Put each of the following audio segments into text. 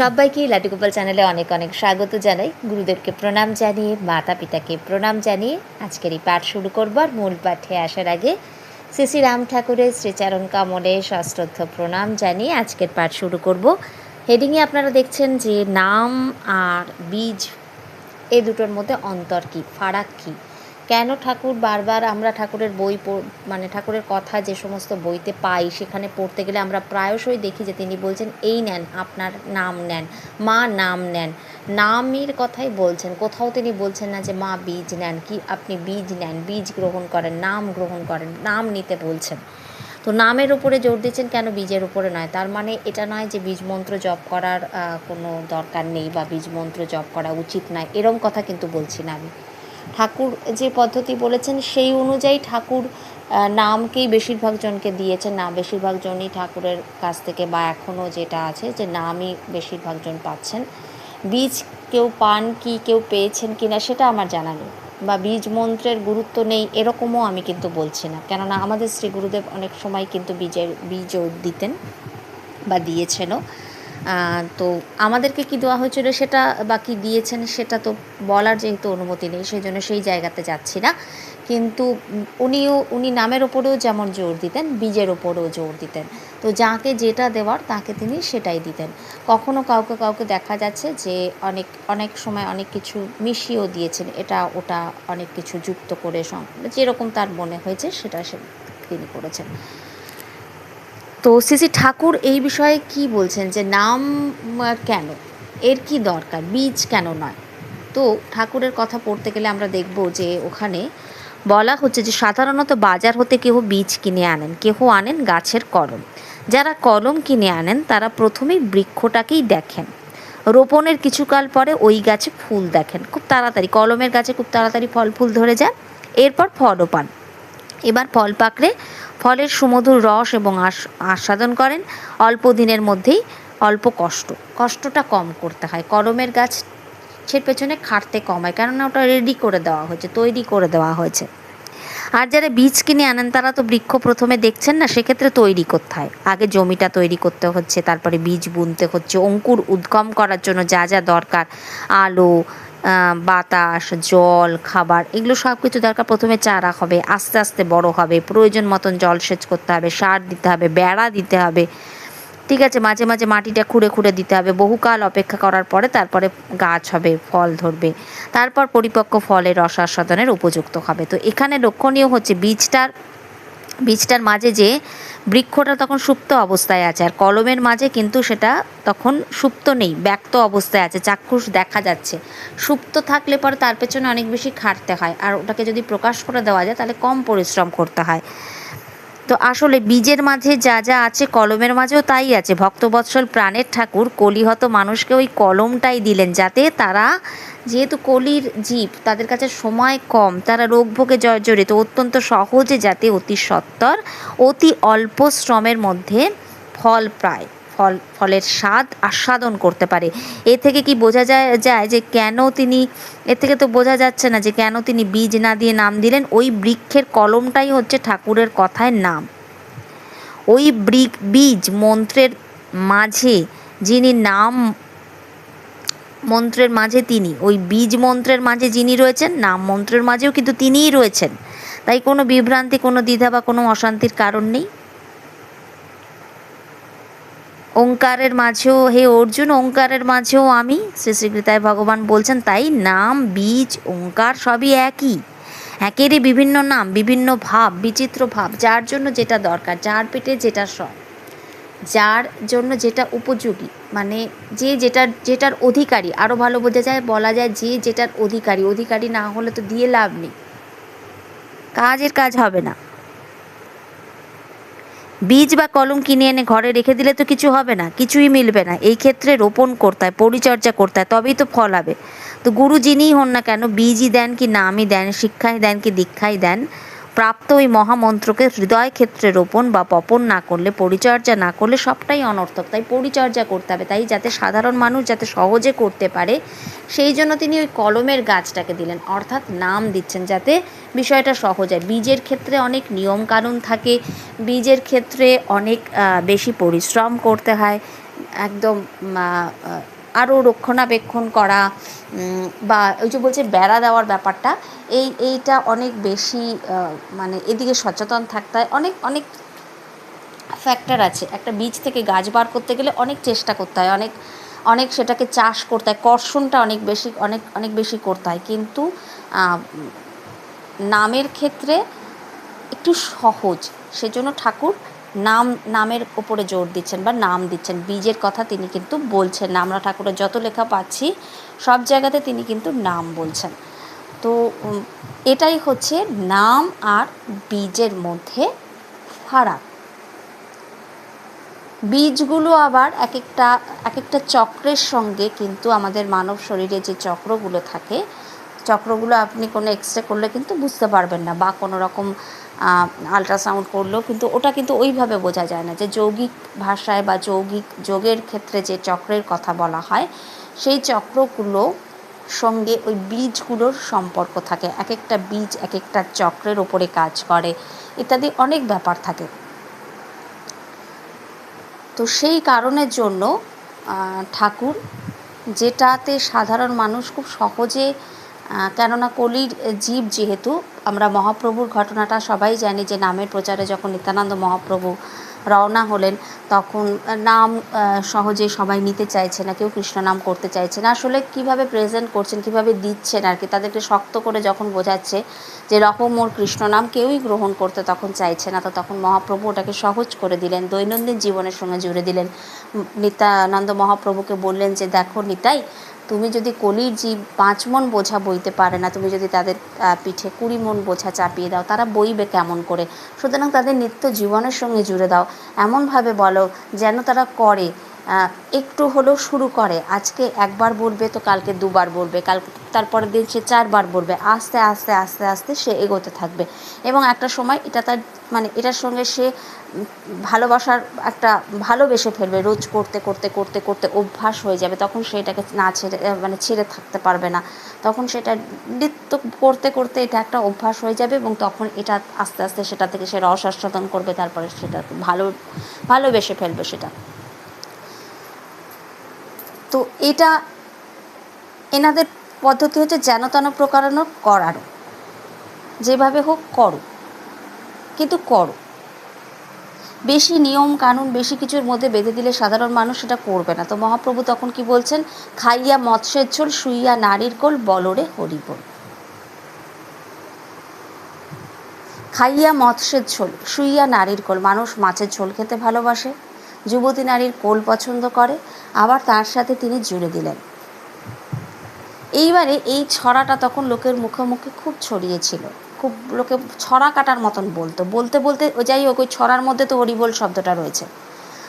সবাইকে লাড্ডু গোপাল চ্যানেলে অনেক অনেক স্বাগত জানাই। গুরুদেবকে প্রণাম জানিয়ে মাতা পিতাকে প্রণাম জানিয়ে আজকের এই পাঠ শুরু করব আর মূল পাঠে আসার আগে শ্রী শ্রী রাম ঠাকুরের শ্রীচরণ কামলে সশ্রদ্ধ প্রণাম জানিয়ে আজকের পাঠ শুরু করব। হেডিংয়ে আপনারা দেখছেন যে নাম আর বীজ, এ দুটোর মধ্যে অন্তর কী, ফারাক কী? কেন ঠাকুর বারবার আমরা ঠাকুরের বই মানে ঠাকুরের কথা যে সমস্ত বইতে পাই, সেখানে পড়তে গেলে আমরা প্রায়শই দেখি যে তিনি বলছেন, এই নেন, আপনার নাম নেন, মা নাম নেন। নামের কথাই বলছেন। কোথাও তিনি বলছেন না যে, মা, বীজ নেন। কি আপনি বীজ নেন, বীজ গ্রহণ করেন, নাম গ্রহণ করেন, নাম নিতে বলছেন। তো নামের উপরে জোর দিচ্ছেন কেন? বীজের উপরে নয়। তার মানে এটা নয় যে বীজ মন্ত্র জপ করার কোনো দরকার নেই বা বীজ মন্ত্র জপ করা উচিত নয়। এরম কথা কিন্তু বলছি না আমি। ঠাকুর যে পদ্ধতি বলেছেন, সেই অনুযায়ী ঠাকুর নামকেই বেশিরভাগ জনকে দিয়েছেন। না, বেশিরভাগ জনই ঠাকুরের কাছ থেকে বা এখনও যেটা আছে যে নামই বেশিরভাগ জন পাচ্ছেন। বীজ কেউ পান কি, কেউ পেয়েছেন কি না সেটা আমার জানা নেই বা বীজ মন্ত্রের গুরুত্ব নেই এরকমও আমি কিন্তু বলছি না। কেননা আমাদের শ্রী গুরুদেব অনেক সময় কিন্তু বীজের, বীজও দিতেন বা দিয়েছেনও। তো আমাদেরকে কি দেওয়া হয়েছিল সেটা বা কি দিয়েছেন সেটা তো বলার যেহেতু অনুমতি নেই সেই জন্য সেই জায়গাতে যাচ্ছি না। কিন্তু উনিও, উনি নামের ওপরেও যেমন জোর দিতেন, বীজের ওপরেও জোর দিতেন। তো যাকে যেটা দেওয়ার তাকে তিনি সেটাই দিতেন। কখনো কাউকে কাউকে দেখা যাচ্ছে যে অনেক অনেক সময় অনেক কিছু মিশিয়েও দিয়েছেন, এটা ওটা অনেক কিছু যুক্ত করে যেরকম তার মনে হয়েছে সেটা সে তিনি করেছেন। তো শ্রী ঠাকুর এই বিষয়ে কি বলছেন? যে নাম কেন? এর কি দরকার? বীজ কেন নয়? তো ঠাকুরের কথা পড়তে গেলে আমরা দেখব যে ওখানে বলা হচ্ছে যে সাধারণত বাজার হতে কেহ বীজ কিনে আনেন, কেহ আনেন গাছের কলম। যারা কলম কিনে আনেন, তারা প্রথমেই বৃক্ষটাকেই দেখেন। রোপণের কিছুকাল পরে ওই গাছে ফুল দেখেন। খুব তাড়াতাড়ি, কলমের গাছে খুব তাড়াতাড়ি ফল, ফুল ধরে যায়। এরপর ফলও পান। এবার ফল পাকড়ে ফলের সুমধুর রস এবং আস- আস্বাদন করেন। অল্প দিনের মধ্যেই অল্প কষ্ট। কষ্টটা কম করতে হয়। কলমের গাছের পেছনে খাটতে কম হয়, কেননা ওটা রেডি করে দেওয়া হয়েছে, তৈরি করে দেওয়া হয়েছে। আর যারা বীজ কিনে আনেন, তারা তো বৃক্ষ প্রথমে দেখছেন না, সেক্ষেত্রে তৈরি করতে হয়। আগে জমিটা তৈরি করতে হচ্ছে, তারপরে বীজ বুনতে হচ্ছে, অঙ্কুর উদ্গম করার জন্য যা যা দরকার, আলো বাতাস, জল, খাবার, এগুলো সব কিছু দরকার। প্রথমে চারা হবে, আস্তে আস্তে বড় হবে। প্রয়োজন মতন জলসেচ করতে হবে, সার দিতে হবে, বেড়া দিতে হবে। ঠিক আছে, মাঝে মাঝে মাটিটা খুঁড়ে খুঁড়ে দিতে হবে। বহুকাল অপেক্ষা করার পরে তারপরে গাছ হবে, ফল ধরবে। তারপর পরিপক্ক ফলের রস আস্বাদনের উপযুক্ত হবে। তো এখানে লক্ষণীয় হচ্ছে বীজটার বীজটার মাঝে যে বৃক্ষটা তখন সুপ্ত অবস্থায় আছে, আর কলমের মাঝে কিন্তু সেটা তখন সুপ্ত নেই, ব্যক্ত অবস্থায় আছে, চাক্ষুষ দেখা যাচ্ছে। সুপ্ত থাকলে পরে তার পেছনে অনেক বেশি খাটতে হয়, আর ওটাকে যদি প্রকাশ করে দেওয়া যায় তাহলে কম পরিশ্রম করতে হয়। তো আসলে বীজের মাঝে যা যা আছে, কলমের মাঝেও তাই আছে। ভক্তবৎসল প্রাণের ঠাকুর, কলিহত মানুষকে ওই কলমটাই দিলেন যাতে তারা যেহেতু কলির জীব, তাদের কাছে সময় কম, তারা রোগ ভোগে জর্জরিত, অত্যন্ত সহজে যাতে অতি সত্তর, অতি অল্প শ্রমের মধ্যে ফল প্রায় ফল, ফলের স্বাদ আস্বাদন করতে পারে। এ থেকে কি বোঝা যায় যায় যে কেন তিনি এর থেকে তো বোঝা যাচ্ছে না যে কেন তিনি বীজ না দিয়ে নাম দিলেন। ওই বৃক্ষের কলমটাই হচ্ছে ঠাকুরের কথায় নাম। ওই বৃক, বীজ মন্ত্রের মাঝে যিনি নাম, মন্ত্রের মাঝে তিনি, ওই বীজ মন্ত্রের মাঝে যিনি রয়েছেন, নাম মন্ত্রের মাঝেও কিন্তু তিনিই রয়েছেন। তাই কোনো বিভ্রান্তি, কোনো দ্বিধা বা কোনো অশান্তির কারণ নেই। ওঙ্কারের মাঝেও, হে অর্জুন, ওঙ্কারের মাঝেও আমি, শ্রী শ্রীকৃতায় ভগবান বলছেন, তাই নাম, বীজ, ওঙ্কার সবই একই। একেরই বিভিন্ন নাম, বিভিন্ন ভাব, বিচিত্র ভাব, যার জন্য যেটা দরকার, যার পেটে যেটা সব, যার জন্য যেটা উপযোগী মানে যে যেটার যেটার অধিকারী আরও ভালো বোঝা যায়, বলা যায় যে যেটার অধিকারী অধিকারী না হলে তো দিয়ে লাভ নেই। কাজের কাজ হবে না। বীজ বা কলম কিনে এনে ঘরে রেখে দিলে তো কিছু হবে না, কিছুই মিলবে না। এই ক্ষেত্রে রোপণ করতে হয় পরিচর্যা করতে হয় তবেই তো ফল হবে। তো গুরু যিনিই হন না কেন, বীজই দেন কি নামই দেন, শিক্ষাই দেন কি দীক্ষাই দেন প্রাপ্ত ওই মহামন্ত্রকে হৃদয় ক্ষেত্রে রোপণ বা বপন না করলে, পরিচর্যা না করলে সবটাই অনর্থক। তাই পরিচর্যা করতে হবে, তাই যাতে সাধারণ মানুষ যাতে সহজে করতে পারে, সেই জন্য তিনি ওই কলমের গাছটাকে দিলেন। অর্থাৎ নাম দিচ্ছেন যাতে বিষয়টা সহজ হয়। বীজের ক্ষেত্রে অনেক নিয়ম কানুন থাকে, বীজের ক্ষেত্রে অনেক বেশি পরিশ্রম করতে হয়, একদম আরও রক্ষণাবেক্ষণ করা বা ওই যে বলছে বেড়া দেওয়ার ব্যাপারটা, এই, এইটা অনেক বেশি মানে এদিকে সচেতন থাকতে হয়। অনেক অনেক ফ্যাক্টর আছে। একটা বীজ থেকে গাছ বার করতে গেলে অনেক চেষ্টা করতে হয়। অনেক অনেক সেটাকে চাষ করতে হয়। কর্ষণটা অনেক বেশি, অনেক অনেক বেশি করতে হয়। কিন্তু নামের ক্ষেত্রে একটু সহজ। সেজন্য ঠাকুর নাম, নামের ওপরে জোর দিচ্ছেন বা নাম দিচ্ছেন। বীজের কথা তিনি কিন্তু বলছেন। আমরা ঠাকুরের যত লেখা পাচ্ছি, সব জায়গাতে তিনি কিন্তু নাম বলছেন। তো এটাই হচ্ছে নাম আর বীজের মধ্যে ফারাক। বীজগুলো আবার এক একটা এক একটা চক্রের সঙ্গে কিন্তু আমাদের মানব শরীরে যে চক্রগুলো থাকে, চক্রগুলো আপনি কোনো এক্স রে করলে কিন্তু বুঝতে পারবেন না বা কোনো রকম আলট্রাসাউন্ড করলেও কিন্তু ওটা কিন্তু ওইভাবে বোঝা যায় না যে যৌগিক ভাষায় বা যৌগিক যোগের ক্ষেত্রে যে চক্রের কথা বলা হয়, সেই চক্রগুলো সঙ্গে ওই বীজগুলোর সম্পর্ক থাকে। এক একটা বীজ এক একটা চক্রের ওপরে কাজ করে ইত্যাদি অনেক ব্যাপার থাকে। তো সেই কারণের জন্য ঠাকুর যেটাতে সাধারণ মানুষ খুব সহজে কেননা কলির জীব যেহেতু আমরা মহাপ্রভুর ঘটনাটা সবাই জানি যে নামের প্রচারে যখন নিত্যানন্দ মহাপ্রভু রওনা হলেন, তখন নাম সহজে সবাই নিতে চাইছে না, কেউ কৃষ্ণ নাম করতে চাইছে না। আসলে কীভাবে প্রেজেন্ট করছেন, কীভাবে দিচ্ছেন আর কি, তাদেরকে শক্ত করে যখন বোঝাচ্ছে যে রকম ওর কৃষ্ণ নাম কেউই গ্রহণ করতে তখন চাইছে না, তো তখন মহাপ্রভু ওটাকে সহজ করে দিলেন, দৈনন্দিন জীবনের সঙ্গে জুড়ে দিলেন। নিত্যানন্দ মহাপ্রভুকে বললেন যে, দেখো নিতাই তুমি যদি কলির জীব পাঁচ মন বোঝা বইতে পারে না, তুমি যদি তাদের পিঠে কুড়ি মন বোঝা চাপিয়ে দাও, তারা বইবে কেমন করে? সুতরাং তাদের নিত্য জীবনের সঙ্গে জুড়ে দাও। এমনভাবে বলো যেন তারা করে। একটু হলেও শুরু করে। আজকে একবার বলবে তো কালকে দুবার বলবে। কাল তারপরের দিন সে চারবার বলবে। আস্তে আস্তে আস্তে আস্তে সে এগোতে থাকবে। এবং একটা সময় এটা তার মানে এটার সঙ্গে সে ভালোবাসার একটা ভালোবেসে ফেলবে। রোজ করতে করতে করতে করতে অভ্যাস হয়ে যাবে। তখন সেটাকে না ছেড়ে মানে ছেড়ে থাকতে পারবে না। তখন সেটা নিত্য করতে করতে এটা একটা অভ্যাস হয়ে যাবে এবং তখন এটা আস্তে আস্তে সেটা থেকে সে রস আস্বাদন করবে। তারপরে সেটা ভালো, ভালোবেসে ফেলবে সেটা। তো এটা এনাদের পদ্ধতি হচ্ছে যেন তেন প্রকারানো করারও। যেভাবে হোক করো, কিন্তু করো। বেশি নিয়ম কানুন, বেশি কিছুর মধ্যে বেঁধে দিলে সাধারণ মানুষ সেটা করবে না। তো মহাপ্রভু তখন কি বলছেন? খাইয়া মৎস্যের ঝোল, শুইয়া নারীর কোল, বলরে হরিবোল। খাইয়া মৎস্যের ঝোল, শুইয়া নারীর কোল। মানুষ মাছের ঝোল খেতে ভালোবাসে। যুবতী নারীর কোল পছন্দ করে, আবার তার সাথে তিনি জুড়ে দিলেন। এইবারে এই ছড়াটা তখন লোকের মুখে মুখে খুব ছড়িয়েছিল। খুব লোকে ছড়া কাটার মতন বলতো। বলতে বলতে যাই হোক, ওই ছড়ার মধ্যে তো হরিবোল শব্দটা রয়েছে।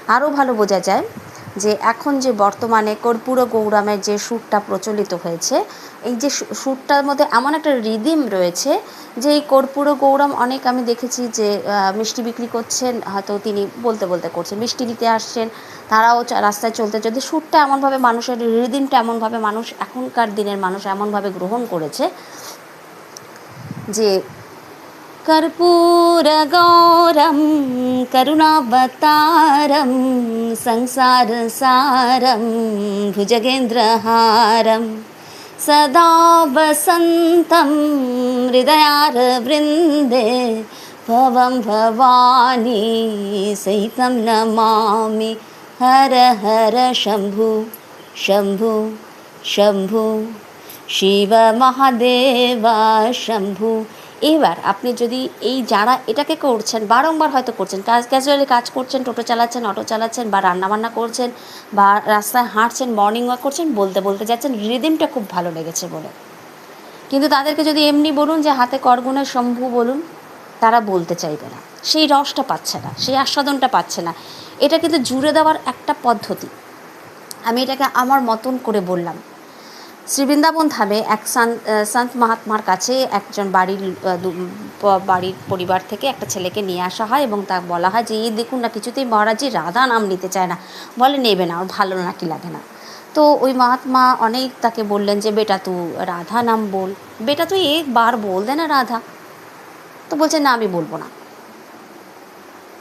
আরও ভালো বোঝা যায় যে এখন যে বর্তমানে কর্পূর গৌরামের যে সুরটা প্রচলিত হয়েছে, এই যে সুরটার মধ্যে এমন একটা রিদিম রয়েছে যে এই কর্পূর গৌরাম অনেক আমি দেখেছি যে মিষ্টি বিক্রি করছেন, হয়তো তিনি বলতে বলতে করছেন, মিষ্টি নিতে আসছেন, তারাও রাস্তায় চলতে যদি সুরটা এমনভাবে মানুষের, রিদিমটা এমনভাবে মানুষ এখনকার দিনের মানুষ এমনভাবে গ্রহণ করেছে যে कर्पूरगौरं करुणावतारं संसारसारं भुजगेन्द्रहारं सदा वसन्तं हृदयारवृन्दे भवं भवानी सहितं नमामि। हर हर शम्भु शम्भु शम्भु। शिवमहादेवा शम्भु এবার আপনি যদি এই যারা এটাকে করছেন, বারংবার হয়তো করছেন, কাজ ক্যাজুয়ালি কাজ করছেন, টোটো চালাচ্ছেন, অটো চালাচ্ছেন বা রান্নাবান্না করছেন বা রাস্তায় হাঁটছেন মর্নিং ওয়াক করছেন, বলতে বলতে যাচ্ছেন রিদিমটা খুব ভালো লেগেছে বলে। কিন্তু তাদেরকে যদি এমনি বলুন যে হাতে করগুণের শম্ভু বলুন, তারা বলতে চাইবে না। সেই রসটা পাচ্ছে না, সেই আস্বাদনটা পাচ্ছে না। এটা কিন্তু জুড়ে দেওয়ার একটা পদ্ধতি। আমি এটাকে আমার মতন করে বললাম। শ্রী বৃন্দাবন ধামে এক সান সন্ত মহাত্মার কাছে একজন বাড়ির বাড়ির পরিবার থেকে একটা ছেলেকে নিয়ে আসা হয় এবং তা বলা হয় যে, এই দেখুন না, কিছুতেই মহারাজি রাধা নাম নিতে চায় না। বলে, নেবে না, ওর ভালো নাকি লাগে না। তো ওই মহাত্মা অনেক তাকে বললেন যে, বেটা তু রাধা নাম বল। বেটা, তুই একবার বল দে না রাধা। তো বলছে, না, আমি বলব না।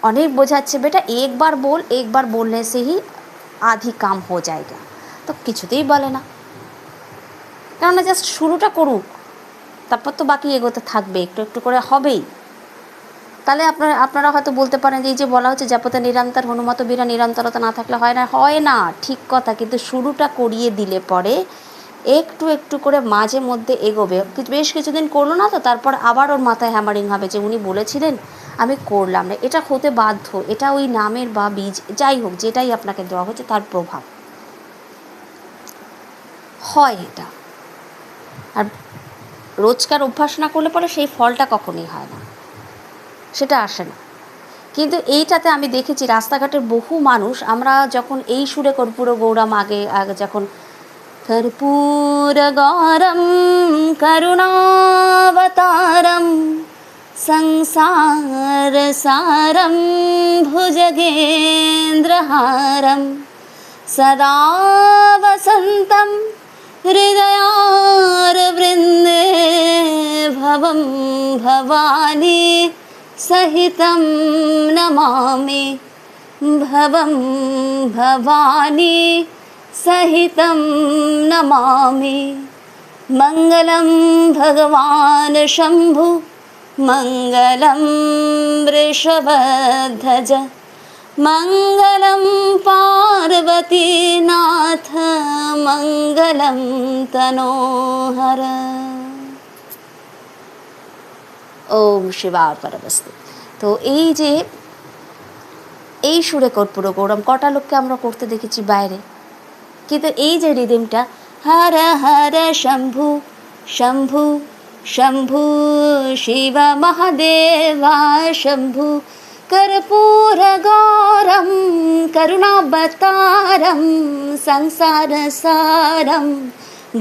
অনেক বোঝাচ্ছে, বেটা, একবার বল, একবার বললে সে হি আধি কাম হো জায়গা তো কিছুতেই বলে না। কেননা জাস্ট শুরুটা করুক, তারপর তো বাকি এগোতে থাকবে, একটু একটু করে হবেই। তাহলে আপনারা আপনারা হয়তো বলতে পারেন যে এই যে বলা হচ্ছে যাপতে নিরন্তর, হনুমত বীরা নিরন্তরতা না থাকলে হয় না হয় না, ঠিক কথা, কিন্তু শুরুটা করিয়ে দিলে পরে একটু একটু করে মাঝে মধ্যে এগোবে। বেশ কিছুদিন করল না তো, তারপর আবার ওর মাথায় হ্যামারিং হবে যে উনি বলেছিলেন, আমি করলাম না। এটা হতে বাধ্য, এটা ওই নামের বা বীজ, যাই হোক, যেটাই আপনাকে দেওয়া হচ্ছে তার প্রভাব। হয় এটা। আর রোজকার অভ্যাস না করলে পরে সেই ফলটা কখনই হয় না। সেটা আসে না। কিন্তু এইটাতে আমি দেখেছি রাস্তাঘাটের বহু মানুষ, আমরা যখন এই সুরে কর্পূর গৌরাম আগে আগে যখন কর্পূর গৌরম, করুণাবতারম, সংসার সারম, ভুজগেন্দ্রহারম, সদা বসন্তম हृदयारवृन्दे भवं भवानी सहितं नमामि। भवं भवानी सहितं नमामि। मङ्गलं भगवान् शम्भु मङ्गलं वृषभध्वज मङ्गलं पार्वतीनाथ मङ्गलं तनोहर ওম শিবা পরবস্তু তো এই যে এই সুরে কর্পূর গৌরম কটা লোককে আমরা করতে দেখেছি বাইরে কিন্তু এই যে রিদিমটা হর হর শম্ভু শম্ভু শম্ভু শিব মহাদেবা শম্ভু গৌরম করুণাবতারম সংসার সারম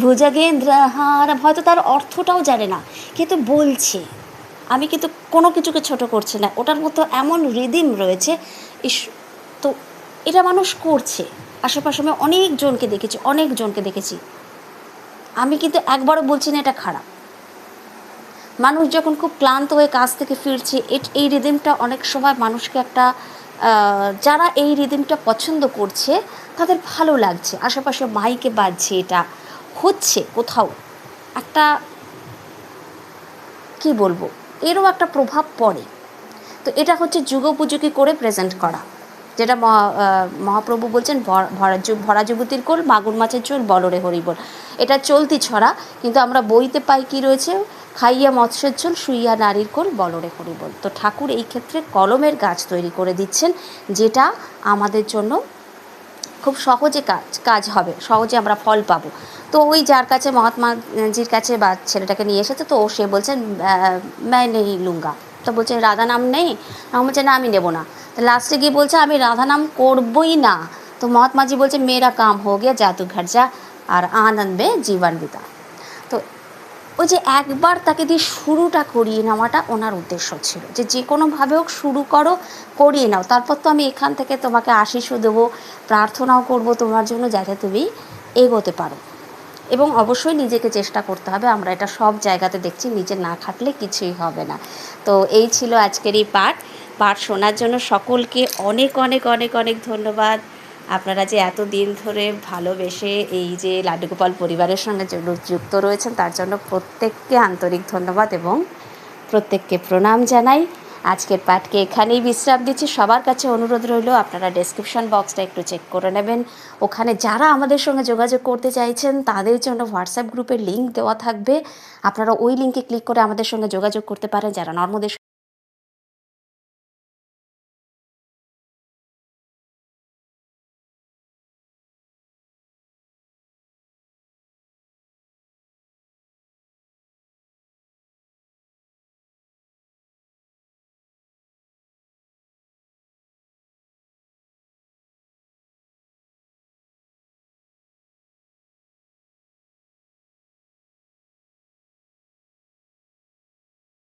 ভুজগেন্দ্রহারম হয়তো তার অর্থটাও জানে না, কিন্তু বলছে। আমি কিন্তু কোনো কিছুকে ছোট করছি না, ওটার মতো এমন রিদিম রয়েছে, ইস, তো এটা মানুষ করছে। আশেপাশে আমি অনেকজনকে দেখেছি অনেকজনকে দেখেছি। আমি কিন্তু একবারও বলছি না এটা খারাপ। মানুষ যখন খুব ক্লান্ত হয়ে কাজ থেকে ফিরছে এই রিদিমটা অনেক সময় মানুষকে একটা যারা এই রিদিমটা পছন্দ করছে, তাদের ভালো লাগছে। আশেপাশে মাইকে বাজছে এটা। হচ্ছে কোথাও একটা, কি বলব, এরও একটা প্রভাব পড়ে। তো এটা হচ্ছে যুগোপযোগী করে প্রেজেন্ট করা। যেটা মহা- মহাপ্রভু বলছেন, ভর- ভরা যুবতীর কোল, মাগুর মাছের চোল, বলরে হরিবল। এটা চলতি ছড়া, কিন্তু আমরা বইতে পাই কি রয়েছে? খাইয়া মৎস্যের চোল শুইয়া নারীর কোল, বলরে হরিবল তো ঠাকুর এই ক্ষেত্রে কলমের গাছ তৈরি করে দিচ্ছেন, যেটা আমাদের জন্য খুব সহজে কাজ কাজ হবে, সহজে আমরা ফল পাবো। তো ওই যার কাছে মহাত্মাজির কাছে বা ছেলেটাকে নিয়ে এসেছে, তো ও সে বলছেন ম্যায় নেই লুঙ্গা। তো বলছে, রাধা নাম নেই? আমি বলছে, না, আমি নেব না। তো লাস্টে গিয়ে বলছে, আমি রাধা নাম করবই না। তো মহাত্মাজি বলছে, মেয়েরা কাম হো গিয়া জাদু যা, আর আনন্দে জীবন বিতা। ওই যে একবার তাকে দিয়ে শুরুটা করিয়ে নেওয়াটা ওনার উদ্দেশ্য ছিল। যে যে কোনোভাবে হোক শুরু করো, করিয়ে নাও। তারপর তো আমি এখান থেকে তোমাকে আশিসও দেবো, প্রার্থনাও করব তোমার জন্য যাতে তুমি এগোতে পারো। এবং অবশ্যই নিজেকে চেষ্টা করতে হবে। আমরা এটা সব জায়গাতে দেখছি, নিজে না খাটলে কিছুই হবে না। তো এই ছিল আজকের এই পাঠ। পাঠ শোনার জন্য সকলকে অনেক অনেক অনেক অনেক ধন্যবাদ। আপনারা যে এত দিন ধরে ভালোবেসে এই যে লাড্ডুগোপাল পরিবারের সঙ্গে যুক্ত রয়েছেন, তার জন্য প্রত্যেককে আন্তরিক ধন্যবাদ এবং প্রত্যেককে প্রণাম জানাই। আজকের পাঠকে এখানেই বিশ্রাম দিচ্ছি। সবার কাছে অনুরোধ রইল, আপনারা ডেসক্রিপশন বক্সটা একটু চেক করে নেবেন। ওখানে যারা আমাদের সঙ্গে যোগাযোগ করতে চাইছেন, তাদের জন্য হোয়াটসঅ্যাপ গ্রুপের লিঙ্ক দেওয়া থাকবে। আপনারা ওই লিঙ্কে ক্লিক করে আমাদের সঙ্গে যোগাযোগ করতে পারেন। যারা নর্মদের